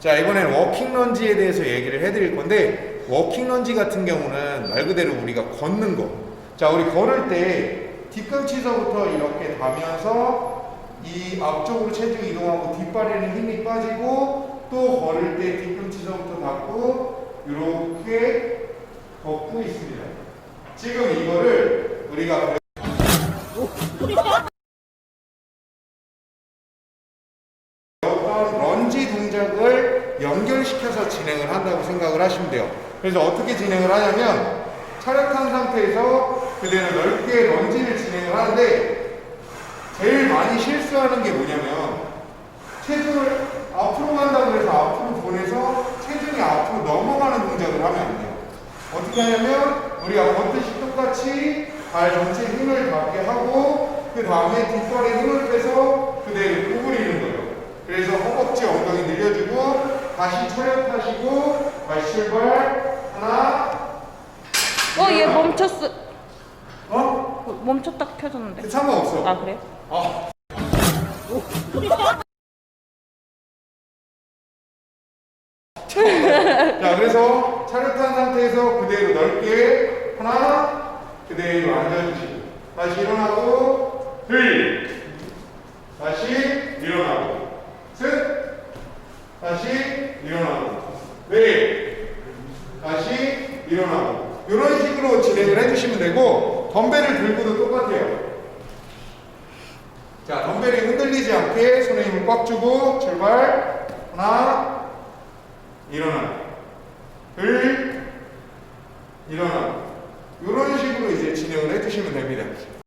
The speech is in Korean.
자, 이번엔 워킹 런지에 대해서 얘기를 해드릴 건데, 워킹 런지 같은 경우는 말 그대로 우리가 걷는 거. 자, 우리 걸을 때 뒤꿈치서부터 이렇게 가면서 이 앞쪽으로 체중 이동하고 뒷발에는 힘이 빠지고 또 걸을 때 뒤꿈치서부터 닿고 이렇게 걷고 있습니다. 지금 이거를 우리가 런지 동작을 연결시켜서 진행을 한다고 생각을 하시면 돼요. 그래서 어떻게 진행을 하냐면 차렷한 상태에서 그대로 넓게 런지를 진행을 하는데 제일 많이 실수하는 게 뭐냐면 체중을 앞으로 간다고 해서 앞으로 보내서 체중이 앞으로 넘어가는 동작을 하면 안 돼요. 어떻게 하냐면 우리가 걷듯이 똑같이 발 전체 힘을 받게 하고 그 다음에 뒷발에 힘을 빼서 그대로 구부리는 거예요. 그래서 허벅지 엉덩이 늘려주고 다시 차렷하시고 다시 출발 하나 어, 얘 멈췄어. 어? 멈췄다 켜졌는데. 상관없어. 아, 그래요? 아. 자, 그래서 차렷한 상태에서 그대로 넓게 하나, 그대로 앉아주시고 다시 일어나고 둘, 다시 일어나고 셋, 다시 일어나고 넷, 다시 일어나고 이런 식으로 진행을 해주시면 되고 덤벨을 들고도 똑같아요. 자, 덤벨이 흔들리지 않게 손에 힘을 꽉 주고 출발. 하나, 일어나. 둘, 일어나. 이런 식으로 이제 진행을 해주시면 됩니다.